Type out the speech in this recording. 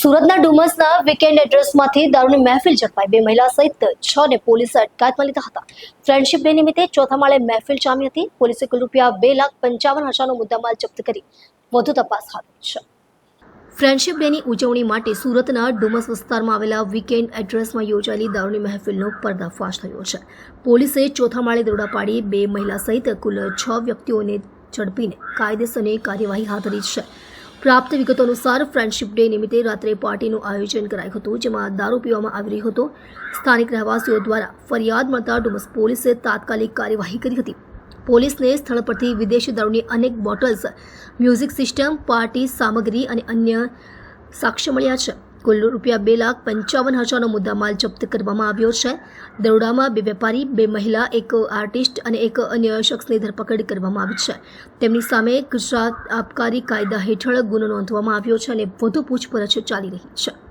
સુરતના ડુમસના વીકેન્ડ એડ્રેસમાંથી દારૂની મહેફિલ ઝડપાઈ. બે મહિલા સહિત છ ને પોલીસે અટકાયતમાં લીધા હતા. ફ્રેન્ડશિપ ડે નિમિત્તે ચોથા માળે મહેફિલ જામી હતી. પોલીસે કુલ રૂપિયા બે લાખ પંચાવન હજારનો મુદ્દામાલ જપ્ત કરી. વધુ તપાસ હાથ છે. ફ્રેન્ડશિપ ડેની ઉજવણી માટે સુરતના ડુમસ વિસ્તારમાં આવેલા વીકેન્ડ એડ્રેસમાં યોજાયેલી દારૂની મહેફિલનો પર્દાફાશ થયો છે. પોલીસે ચોથા માળે દરોડા પાડી બે મહિલા સહિત કુલ છ વ્યક્તિઓને ઝડપીને કાયદેસરની કાર્યવાહી હાથ ધરી છે. પ્રાપ્ત વિગતો અનુસાર ફ્રેન્ડશિપ ડે નિમિત્તે રાત્રે પાર્ટીનું આયોજન કરાયું હતું, જેમાં દારૂ પીવામાં આવી રહ્યો હતો. સ્થાનિક રહેવાસીઓ દ્વારા ફરિયાદ મળતા ડુમસ પોલીસે તાત્કાલિક કાર્યવાહી કરી હતી. પોલીસને સ્થળ પરથી વિદેશી દારૂની અનેક બોટલ્સ, મ્યુઝિક સિસ્ટમ, પાર્ટી સામગ્રી અને અન્ય સાક્ષ્ય મળ્યા છે. કુલ રૂપિયા બે લાખ પંચાવન હજારનો મુદ્દામાલ જપ્ત કરવામાં આવ્યો છે. દરોડામાં બે વેપારી, બે મહિલા, એક આર્ટિસ્ટ અને એક અન્ય શખ્સની ધરપકડ કરવામાં આવી છે. તેમની સામે ગુજરાત આબકારી કાયદા હેઠળ ગુનો નોંધવામાં આવ્યો છે અને વધુ પૂછપરછ ચાલી રહી છે.